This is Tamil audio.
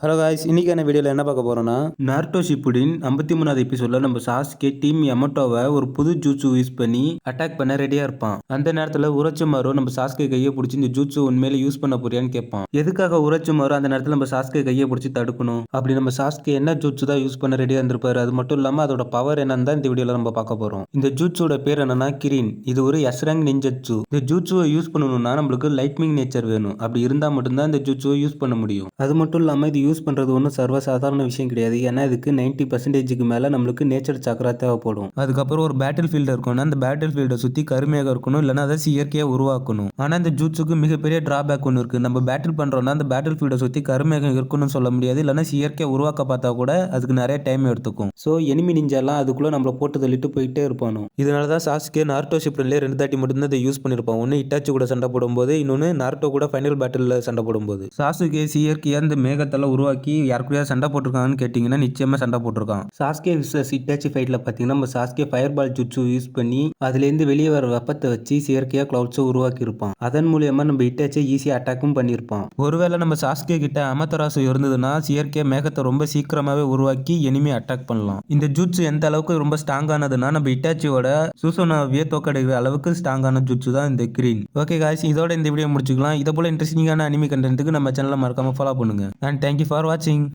ஹலோ காய்ஸ் இன்னைக்கான வீடியோவில் என்ன பார்க்க போறோம்னா நார்டோ ஷிப்புடின் ஐம்பத்தி மூணாவது எபிசோட்ல நம்ம சாஸ்கே டீம் எமட்டோவை ஒரு புது ஜூட்சு யூஸ் பண்ணி அட்டாக் பண்ண ரெடியா இருப்பான். அந்த நேரத்தில் உரச்சுமாரோ நம்ம சாஸ்கே கையை பிடிச்சி இந்த ஜூட்சு உண்மையில யூஸ் பண்ண போறியான்னு கேட்பான். எதுக்காக உரச்சுமாரோ அந்த நேரத்தில் நம்ம சாஸ்கே கையை பிடிச்சி தடுக்கணும்? அப்படி நம்ம சாஸ்கே என்ன ஜூட்ஸு தான் யூஸ் பண்ண ரெடியாக இருந்திருப்பாரு அது மட்டும் இல்லாமல் அதோட பவர் என்னன்னு தான் இந்த வீடியோவில் நம்ம பார்க்க போறோம். இந்த ஜூட்ஸோட பேர் என்னன்னா கிரீன் இது ஒரு எஸ்ரங் நிஞ்சட்சு இந்த ஜூட்சுவை யூஸ் பண்ணணும்னா நம்மளுக்கு லைட்னிங் நேச்சர் வேணும். அப்படி இருந்தால் மட்டும்தான் இந்த ஜூட்சுவை யூஸ் பண்ண முடியும். அது மட்டும் இல்லாமல் இது யூஸ் பண்ணுறது ஒன்றும் சர்வசாதாரண விஷயம் கிடையாது. ஏன்னா இதுக்கு நைன்ட்டி பர்சன்டேஜுக்கு மேலே நம்மளுக்கு நேச்சர் சக்கரா தேவைப்படும். அதுக்கப்புறம் ஒரு பேட்டில் ஃபீல்டு இருக்கணும்னா அந்த பேட்டில் ஃபீல்டை சுற்றி கருமையாக இருக்கணும். இல்லைன்னா அதை இயற்கையாக உருவாக்கணும். ஆனால் இந்த ஜூட்ஸுக்கு மிகப்பெரிய டிராபேக் ஒன்று இருக்குது நம்ம பேட்டில் பண்ணுறோம்னா அந்த பேட்டில் ஃபீல்டை சுற்றி கருமேகம் இருக்கணும்னு சொல்ல முடியாது. இல்லைன்னா இயற்கையாக உருவாக்க பார்த்தா கூட அதுக்கு நிறைய டைம் எடுத்துக்கும். ஸோ எனிமி நிஞ்சாலாம் அதுக்குள்ளே நம்மளை போட்டு தள்ளிட்டு போயிட்டே இருப்பானோ? இதனால தான் சாஸ்கே நார்டோ ஷிப்ட்லேயே ரெண்டு தாட்டி மட்டும்தான் இதை யூஸ் பண்ணியிருப்பான் ஒன்று இட்டாச்சி கூட சண்டை போடும்போது இன்னொன்று நார்டோ கூட ஃபைனல் பேட்டிலில் சண்டை போடும்போது. சாசுகே இயற்கையாக அந்த மேகத்தெல்லாம் உருவாக்கி யாருக்குள்ளேயா சண்டை போட்டிருக்காங்கன்னு கேட்டிங்கன்னா நிச்சயமாக சண்டை போட்டிருக்கான். சாஸ்கே விசஸ் இட்டாச்சி ஃபைட்டில் பார்த்தீங்கன்னா நம்ம Sasuke fire ball jutsu use பண்ணி அதுலேருந்து வெளியே வர வெப்பத்தை வச்சு செயற்கையாக க்ளவுட்ஸை உருவாக்கி இருப்பான் அதன் மூலியமா நம்ம இட்டாச்சை ஈஸியாக அட்டாக்கும் பண்ணியிருப்பான். ஒருவேளை நம்ம சாஸ்கே கிட்ட அமத்தராசு இருந்ததுன்னா செயற்கையாக மேகத்தை ரொம்ப சீக்கிரமாகவே உருவாக்கி எனிமே அட்டாக் பண்ணலாம். இந்த ஜூட்ஸு எந்த அளவுக்கு ரொம்ப ஸ்ட்ராங்கானதுன்னா நம்ம இட்டாச்சியோட சூசோனாவிய தோக்கடைகிற அளவுக்கு ஸ்ட்ராங்கான ஜூட்ஸு தான் இந்த கிரீன் ஓகே காய்ஸ் இதோட இந்த வீடியோ முடிச்சுக்கலாம். இதை போல இன்ட்ரெஸ்டிங்கான அனிமி கண்டென்ட்டுக்கு நம்ம சேனலை மறக்காம ஃபாலோ பண்ணுங்க. And thank you for watching.